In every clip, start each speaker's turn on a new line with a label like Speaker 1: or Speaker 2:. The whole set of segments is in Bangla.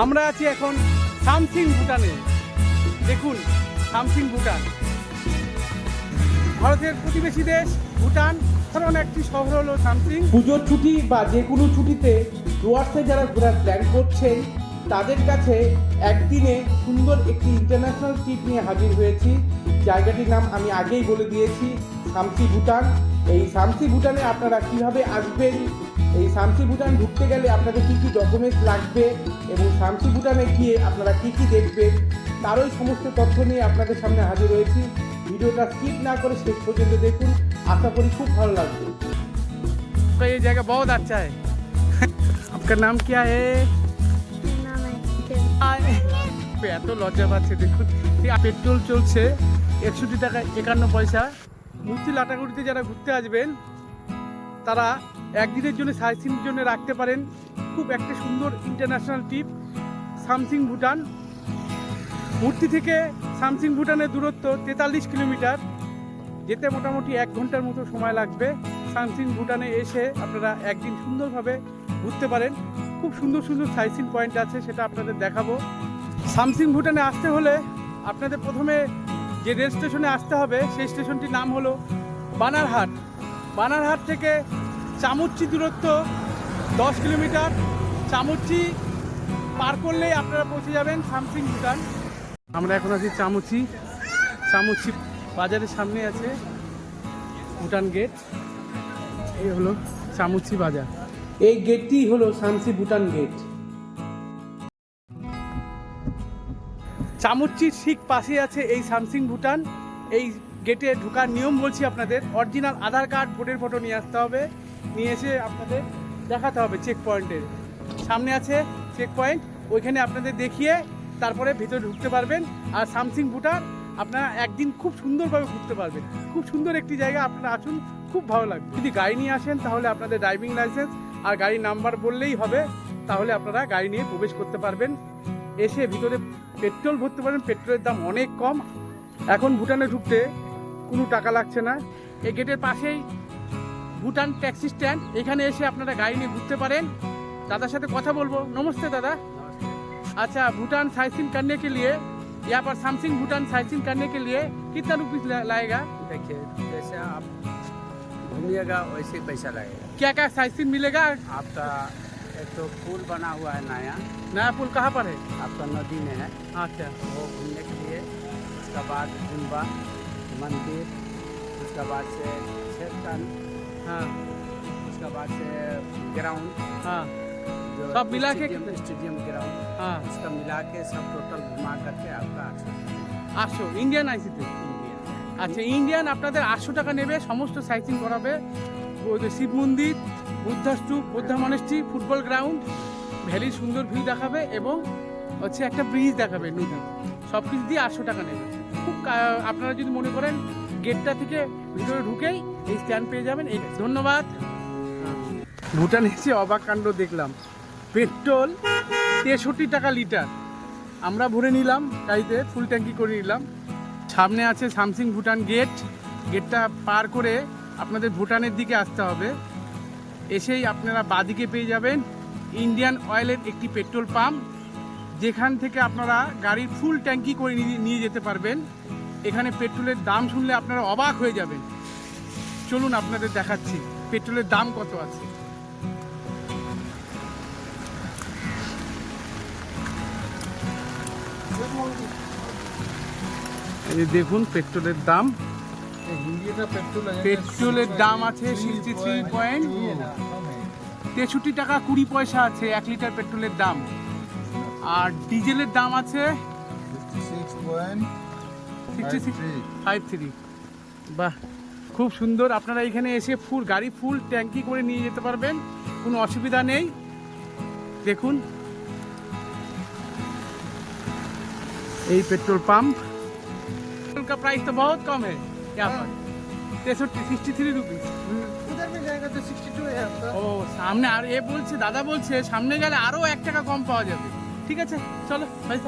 Speaker 1: আমরা আছি এখন সামসিং ভুটানে। দেখুন সামসিং ভুটান। ভারতের প্রতিবেশী দেশ ভুটান সাধারণ একটি শহর হলো সামসিং
Speaker 2: পুজোর ছুটি বা যে কোনো ছুটিতে ডুয়ার্সে যারা ঘোরার প্ল্যান করছেন, তাদের কাছে একদিনে সুন্দর একটি ইন্টারন্যাশনাল ট্রিপ নিয়ে হাজির হয়েছি। জায়গাটির নাম আমি আগেই বলে দিয়েছি সামসি ভুটান। এই সামসি ভুটানে আপনারা কীভাবে আসবেন এই সামসি ভুটান ঢুকতে গেলে আপনাদের কী কী ডকুমেন্টস লাগবে এবং সামসি ভুটানে গিয়ে আপনারা কী কী দেখবেন তারই সমস্ত তথ্য নিয়ে আপনাদের সামনে হাজির হয়েছি ভিডিওটা স্কিপ না করে শেষ পর্যন্ত দেখুন আশা করি খুব ভালো লাগবে
Speaker 1: आपका ये जगह बहुत अच्छा है आपका नाम क्या है
Speaker 3: নাম আছে
Speaker 1: এত লজ্জা পাচ্ছে দেখুন এই পেট্রোল চলছে একষট্টি টাকা একান্ন পয়সা মূর্তি লাটাগুড়িতে যারা ঘুরতে আসবেন তারা একদিনের জন্য সাইসিনের জন্য রাখতে পারেন। খুব একটা সুন্দর ইন্টারন্যাশনাল ট্রিপ সামসিং ভুটান মূর্তি থেকে সামসিং ভুটানের দূরত্ব তেতাল্লিশ কিলোমিটার। যেতে মোটামুটি এক ঘণ্টার মতো সময় লাগবে। সামসিং ভুটানে এসে আপনারা একদিন সুন্দরভাবে ঘুরতে পারেন। খুব সুন্দর সুন্দর সাইসিন পয়েন্ট আছে, সেটা আপনাদের দেখাবো। সামসিং ভুটানে আসতে হলে আপনাদের প্রথমে যে রেল স্টেশনে আসতে হবে, সেই স্টেশনটির নাম হলো বানারহাট। বানারহাট থেকে চামুচ্চি দূরত্ব দশ কিলোমিটার। চামুচ্চি পার করলেই আপনারা পৌঁছে যাবেন সামসিং ভুটান আমরা এখন আছি চামুচি। চামুচি বাজারের সামনে আছে ভুটান গেট। এই হলো চামুচি বাজার।
Speaker 2: এই গেটটি হলো শামসি ভুটান গেট।
Speaker 1: চামুচ্চির ঠিক পাশে আছে এই সামসিং ভুটান। এই গেটে ঢোকার নিয়ম বলছি আপনাদের, অরিজিনাল আধার কার্ড, ভোটের ফটো নিয়ে আসতে হবে। নিয়ে এসে আপনাদের দেখাতে হবে চেক পয়েন্টের সামনে আছে চেক পয়েন্ট ওইখানে আপনাদের দেখিয়ে তারপরে ভিতরে ঢুকতে পারবেন। আর সামসিং ভুটান আপনারা একদিন খুব সুন্দরভাবে ঘুরতে পারবেন। খুব সুন্দর একটি জায়গা, আপনারা আসুন, খুব ভালো লাগবে। যদি গাড়ি নিয়ে আসেন, তাহলে আপনাদের ড্রাইভিং লাইসেন্স আর গাড়ির নাম্বার বললেই হবে, তাহলে আপনারা গাড়ি নিয়ে প্রবেশ করতে পারবেন। এসে ভিতরে পেট্রোল ভরতে পারেন পেট্রোলের দাম অনেক কম। এখন ভুটানে ঢুকতে কোনো টাকা লাগছে না। এই গেটের পাশেই ভুটান ট্যাক্সি স্ট্যান্ড এখানে এসে আপনারা গাড়ি নিয়ে ঘুরতে পারেন দাদার সাথে কথা বলবো নমস্তে दादा अच्छा भूटान साइसिंग करने के लिए यहाँ पर सैमसंग भूटान साइसिंग करने के लिए कितना रुपीस ला- लाएगा
Speaker 4: देखिए जैसे आप घूमिएगा वैसे ही पैसा लगेगा
Speaker 1: क्या क्या साइसिंग मिलेगा
Speaker 4: आपका एक तो पुल बना हुआ है नया
Speaker 1: नया पुल कहाँ पर है
Speaker 4: आपका नदी में है
Speaker 1: अच्छा
Speaker 4: वो घूमने के लिए उसके बाद गुम्बा मंदिर उसके बाद से छेदन
Speaker 1: हाँ
Speaker 4: उसके बाद से ग्राउंड
Speaker 1: हाँ
Speaker 4: जो
Speaker 1: सब मिला के
Speaker 4: स्टेडियम स्टेडियम ग्राउंड
Speaker 1: हाँ
Speaker 4: उसका मिला के सब टोटल घुमा करके आपका
Speaker 1: আটশো ইন্ডিয়ান আইসিতে
Speaker 4: इंडिया
Speaker 1: আচ্ছা ইন্ডিয়ান আপনাদের আটশো টাকা নেবে সমস্ত সাইটিং করাবে ওই যে শিব মন্দির Buddha stupa Buddha monastery football ground ভ্যালির সুন্দর ভিউ দেখাবে এবং হচ্ছে একটা ব্রিজ দেখাবে নদী সব কিছু দিয়ে আটশো টাকা নেবে খুব কা- আপনারা যদি মনে করেন গেটটা থেকে ভিতরে ঢুকেই এই স্ট্যান্ড পেয়ে যাবেন। এই ধন্যবাদ। ভুটানে এসে অবাক কাণ্ড দেখলাম। পেট্রোল তেষট্টি টাকা লিটার। আমরা ভরে নিলাম, গাড়িতে ফুল ট্যাঙ্কি করে নিলাম। সামনে আছে সামসিং ভুটান গেট গেটটা পার করে আপনাদের ভুটানের দিকে আসতে হবে। এসেই আপনারা বাদিকে পেয়ে যাবেন ইন্ডিয়ান অয়েলের একটি পেট্রোল পাম্প। যেখান থেকে আপনারা গাড়ির ফুল ট্যাঙ্কি করে নিয়ে- নিয়ে যেতে পারবেন। এখানে পেট্রোলের দাম শুনলে আপনারা অবাক হয়ে যাবেন। চলুন আপনাদের দেখাচ্ছি, পেট্রোলের দাম কত আছে। এই দেখুন, পেট্রোলের দাম। পেট্রোলের দাম আছে সিক্সটি থ্রি পয়েন্ট তেষট্টি টাকা কুড়ি পয়সা আছে, এক লিটার পেট্রোলের দাম। আর ডিজেলের দাম আছে সিক্সটি সিক্স ফাইভ থ্রি বাহ খুব সুন্দর। আপনারা এখানে এসে ফুল গাড়ি ফুল ট্যাঙ্কি করে নিয়ে যেতে পারবেন। কোনো অসুবিধা নেই। দেখুন। এই পেট্রোল পাম্প। প্রাইস তো বহুত बहुत कम তেষট্টি সিক্সটি থ্রি ও সামনে আর এ বলছে দাদা বলছে সামনে গেলে আরও এক টাকা কম পাওয়া যাবে। ঠিক আছে চলো ভাই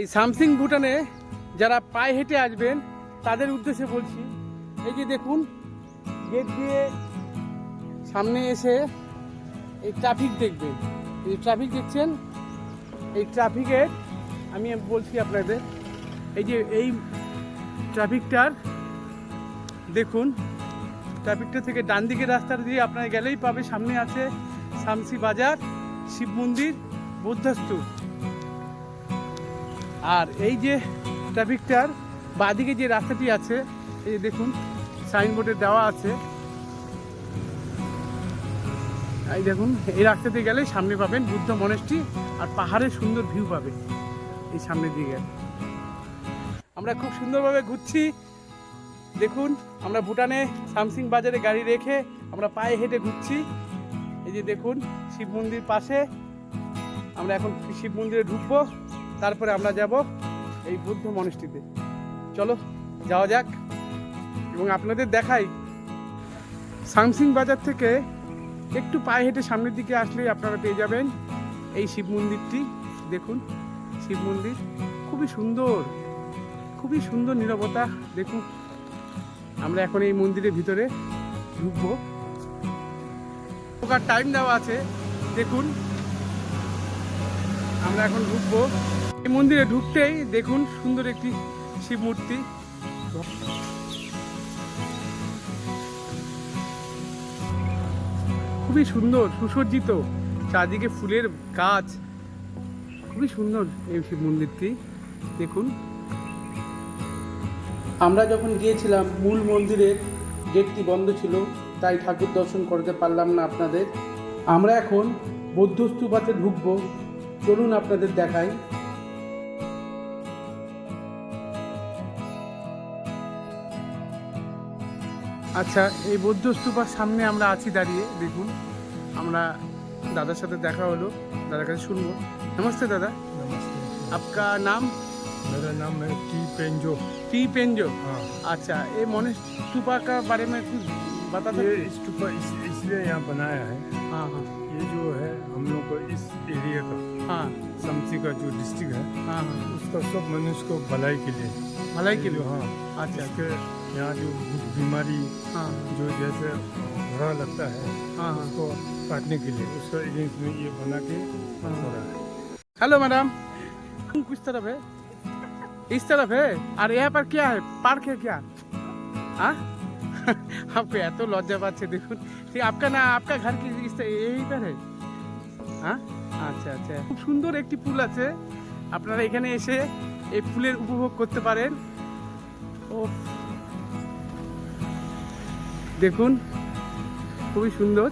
Speaker 1: এই স্যামসিং ভুটানে যারা পায়ে হেঁটে আসবেন, তাদের উদ্দেশ্যে বলছি, এই যে দেখুন, গেট দিয়ে সামনে এসে এই ট্রাফিক দেখবেন। এই ট্রাফিক দেখছেন? এই ট্রাফিকের আমি বলছি আপনাদের, এই যে এই ট্রাফিকটার দেখুন ট্রাফিকটা থেকে ডান দিকের রাস্তাটা দিয়ে আপনারা গেলেই পাবে, সামনে আছে শামসি বাজার, শিব মন্দির বৌদ্ধস্তূপ আর এই যে ট্রাফিকটার বাদিকে যে রাস্তাটি আছে, এই দেখুন সাইনবোর্ডে দেওয়া আছে। এই দেখুন, এই রাস্তাতে গেলে সামনে পাবেন বুদ্ধ মনেস্ট্রি আর পাহাড়ের সুন্দর ভিউ পাবে এই সামনের দিকে আমরা খুব সুন্দরভাবে ঘুরছি। দেখুন, আমরা ভুটানে সামসিং বাজারে গাড়ি রেখে আমরা পায়ে হেঁটে ঘুরছি। এই যে দেখুন, শিব মন্দির পাশে। আমরা এখন শিব মন্দিরে ঢুকবো, তারপরে আমরা যাব এই বুদ্ধ মনস্ট্রিতে চলো, যাওয়া যাক এবং আপনাদের দেখাই। সামসিং বাজার থেকে একটু পায়ে হেঁটে সামনের দিকে আসলেই আপনারা পেয়ে যাবেন এই শিব মন্দিরটি। দেখুন, শিব মন্দির খুবই সুন্দর খুবই সুন্দর নিরবতা। দেখুন, আমরা এখন এই মন্দিরের ভিতরে ঢুকবো। টাইম দেওয়া আছে। দেখুন, আমরা এখন ঢুকবো। এই মন্দিরে ঢুকতেই দেখুন সুন্দর একটি শিব মূর্তি। খুবই সুন্দর, সুসজ্জিত চারদিকে ফুলের গাছ। খুবই সুন্দর এই শিব মন্দিরটি, দেখুন। আমরা যখন গিয়েছিলাম, মূল মন্দিরের গেটটি বন্ধ ছিল, তাই ঠাকুর দর্শন করতে পারলাম না আপনাদের। আমরা এখন বৌদ্ধ স্তূপাতে ঢুকবো। চলুন আপনাদের দেখাই। আচ্ছা এই বৌদ্ধ স্তূপার সামনে আমরা আছি দাঁড়িয়ে দেখুন আমরা দাদার সাথে দেখা হলো দাদার কাছে শুনবো নমস্তে দাদা
Speaker 5: नमस्ते
Speaker 1: आपका नाम
Speaker 5: मेरा नाम है टी पेंजो
Speaker 1: टी पेंजो
Speaker 5: हाँ
Speaker 1: अच्छा ये मोनिस स्तूपा का बारे में कुछ बता
Speaker 5: ये
Speaker 1: सकते
Speaker 5: स्तूपा इस, इसलिए यहाँ बनाया है
Speaker 1: हाँ हाँ
Speaker 5: ये जो है हम लोग को इस एरिया का
Speaker 1: हाँ
Speaker 5: समसी का जो डिस्ट्रिक्ट है
Speaker 1: हाँ हाँ
Speaker 5: उसका सब मनुष्य को भलाई के लिए
Speaker 1: भलाई के
Speaker 5: ये जो
Speaker 1: लिए
Speaker 5: हाँ
Speaker 1: अच्छा
Speaker 5: इसके यहाँ जो बीमारी जो जैसे घोड़ा लगता है उसको काटने के लिए उसका एजेंस में ये बना के
Speaker 1: हो
Speaker 5: रहा है
Speaker 1: हेलो मैडम किस तरफ है इस तरफ है और यहाँ पर क्या है पार्क है क्या हाँ आपको यहाँ तो लज्जा से देखो ঠিক আপনার না আপনার ঘর কি এই পারে হ্যাঁ আচ্ছা আচ্ছা খুব সুন্দর একটি পুল আছে আপনারা এখানে এসে এই ফুলের উপভোগ করতে পারেন ও দেখুন, খুবই সুন্দর।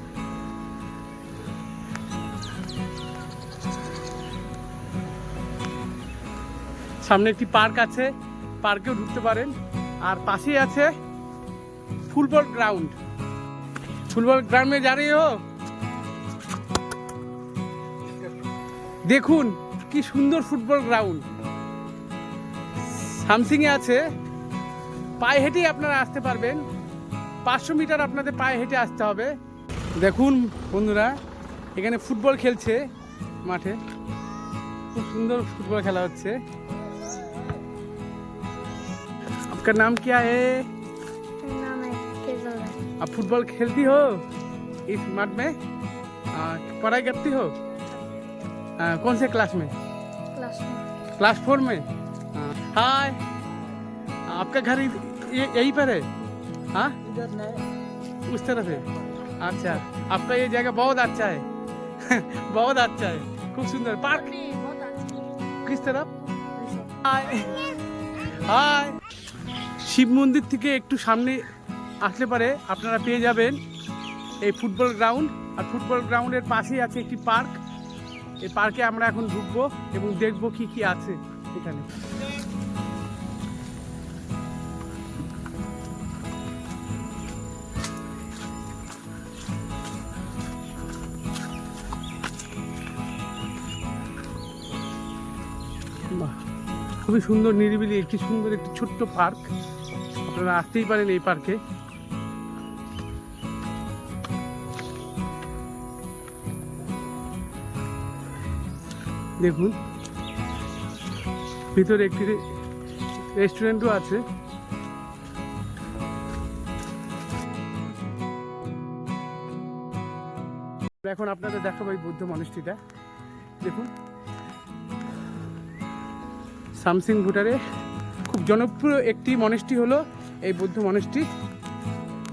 Speaker 1: সামনে একটি পার্ক আছে, পার্কেও ঢুকতে পারেন। আর পাশেই আছে ফুটবল গ্রাউন্ড। ফুটবল গ্রাউন্ডে দাঁড়িয়ে হোক দেখুন, কি সুন্দর ফুটবল গ্রাউন্ড। সামসিংয়ে আছে। পায়ে হেঁটেই আপনারা আসতে পারবেন। পাঁচশো মিটার আপনাদের পায়ে হেঁটে আসতে হবে দেখুন বন্ধুরা এখানে ফুটবল খেলছে মাঠে খুব সুন্দর ফুটবল খেলা হচ্ছে आपका नाम क्या है
Speaker 3: मेरा नाम है केजल है
Speaker 1: आप फुटबॉल खेलती हो इस मठ में आ, पढ़ाई करती हो आ, कौन से क्लास में
Speaker 3: क्लास में
Speaker 1: क्लास फोर में हाँ। हाय आपका घर इ- ये यहीं पर है हाँ
Speaker 6: इधर नहीं
Speaker 1: उस तरफ है अच्छा आपका ये जगह बहुत अच्छा है बहुत अच्छा है खूब सुंदर पार्क
Speaker 3: बहुत अच्छा
Speaker 1: किस तरफ হাই হাই শিব মন্দির থেকে একটু সামনে আসলে পারে আপনারা পেয়ে যাবেন এই ফুটবল গ্রাউন্ড আর ফুটবল গ্রাউন্ডের পাশেই আছে একটি পার্ক এই পার্কে আমরা এখন ঢুকবো এবং দেখবো কি কি আছে এখানে খুবই সুন্দর, নিরিবিলি, একটি সুন্দর, একটি ছোট্ট পার্ক। আপনারা আসতেই পারেন এই পার্কে। দেখুন, ভিতরে একটি রেস্টুরেন্টও আছে। এখন আপনাদের দেখাবো এই বৌদ্ধ মনস্ট্রিটা দেখুন। সামসিং ভুটারে। খুব জনপ্রিয় একটি মনেষ্টি হলো এই বৌদ্ধ মনেষ্টি।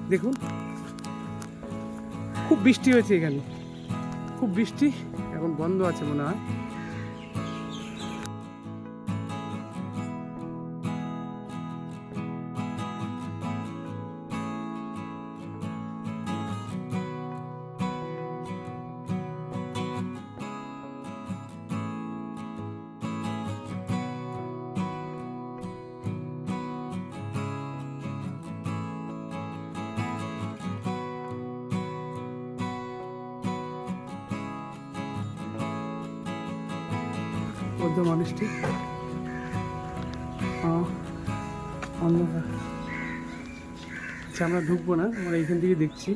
Speaker 1: দেখুন। খুব বৃষ্টি হয়েছে এখানে। খুব বৃষ্টি, এখন বন্ধ আছে মনে হয়। বৌদ্ধ মনেষ্টি অন্ধকার। আচ্ছা আমরা ঢুকবো না, আমরা এখান থেকে দেখছি।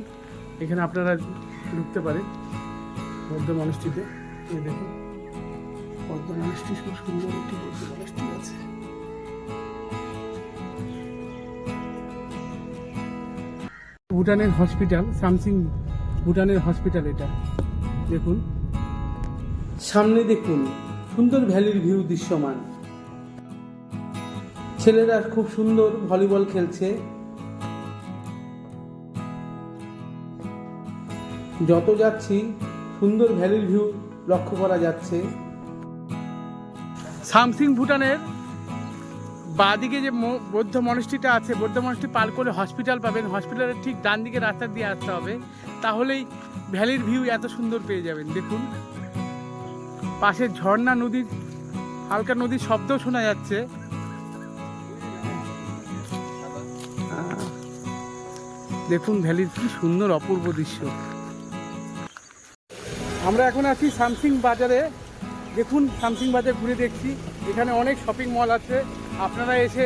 Speaker 1: এখানে আপনারা ঢুকতে পারেন বৌদ্ধ মানুষটিতে দেখুন বৌদ্ধ মনেষ্টি খুব সুন্দর একটি বৌদ্ধ মনেষ্টি আছে। ভুটানের হসপিটাল, সামসিং ভুটানের হসপিটাল এটা। দেখুন।
Speaker 2: সামনে দেখুন। সুন্দর ভ্যালির ভিউ দৃশ্যমান। ছেলেরা খুব সুন্দর ভলিবল খেলছে। যত যাচ্ছি, সুন্দর ভ্যালির ভিউ লক্ষ্য করা যাচ্ছে।
Speaker 1: সামসিং ভুটানের বাঁদিকে যে বৌদ্ধ মনস্ট্রিটা আছে, বৌদ্ধ মনস্ট্রি পার করে হসপিটাল পাবেন। হসপিটালের ঠিক ডান দিকে রাস্তা দিয়ে আসতে হবে। তাহলেই ভ্যালির ভিউ এত সুন্দর পেয়ে যাবেন। দেখুন। পাশে ঝর্ণা নদীর, হালকা নদীর শব্দও শোনা যাচ্ছে। দেখুন ভ্যালির কি সুন্দর অপূর্ব দৃশ্য। আমরা এখন আছি সামসিং বাজারে। দেখুন সামসিং বাজার ঘুরে দেখছি। এখানে অনেক শপিং মল আছে। আপনারা এসে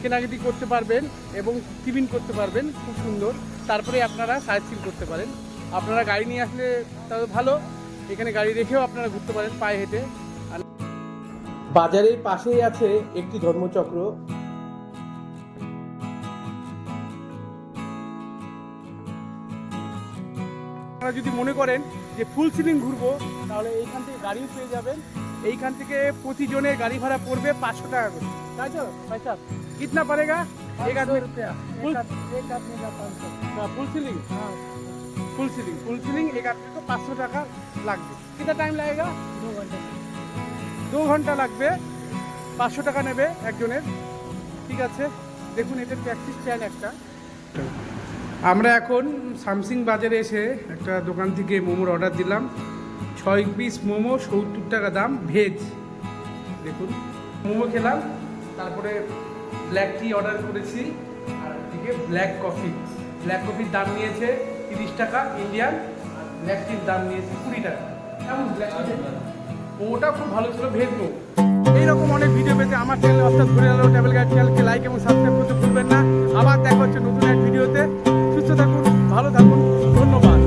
Speaker 1: কেনাকাটি করতে পারবেন এবং টিফিন করতে পারবেন, খুব সুন্দর। তারপরে আপনারা সাইড সিন করতে পারেন। আপনারা গাড়ি নিয়ে আসলে তাহলে ভালো। এখানে গাড়ি রেখেও আপনারা ঘুরতে পারেন পায়ে হেঁটে।
Speaker 2: বাজারের পাশেই আছে একটি ধর্মচক্র।
Speaker 1: আপনারা যদি মনে করেন যে ফুল সিলিং ঘুরবো তাহলে এইখান থেকে গাড়িও পেয়ে যাবেন। এইখান থেকে প্রতিজনের গাড়ি ভাড়া পড়বে পাঁচশো টাকা করে। তাই তো? ভাই সাহেব কিতনা পড়েগা এক আদমি full ceiling full ceiling full ceiling এক আদমি পাঁচশো টাকা লাগবে। কিন্তু টাইম লাগেগা?
Speaker 6: দু ঘণ্টা।
Speaker 1: দু ঘণ্টা লাগবে। পাঁচশো টাকা নেবে একজনের। ঠিক আছে? দেখুন এটার প্র্যাকটিস প্ল্যান একটা। আমরা এখন সামসিং বাজারে এসে একটা দোকান থেকে মোমোর অর্ডার দিলাম। ছয় পিস মোমো সত্তর টাকা দাম ভেজ দেখুন মোমো খেলাম তারপরে ব্ল্যাক টি অর্ডার করেছি। আর দিকে ব্ল্যাক কফি ব্ল্যাক কফির দাম নিয়েছে তিরিশ টাকা ইন্ডিয়ান ব্ল্যাকটির দাম নিয়েছি কুড়ি টাকা। এমন ওটা খুব ভালো ছিল ভেজ এইরকম অনেক ভিডিও পেতে আমার চ্যানেল অর্থাৎ ঘুরে আলো গাইড চ্যানেলকে লাইক এবং সাবস্ক্রাইব করতে ভুলবেন না। আবার দেখা হচ্ছে নতুন এক ভিডিওতে সুস্থ থাকুন, ভালো থাকুন।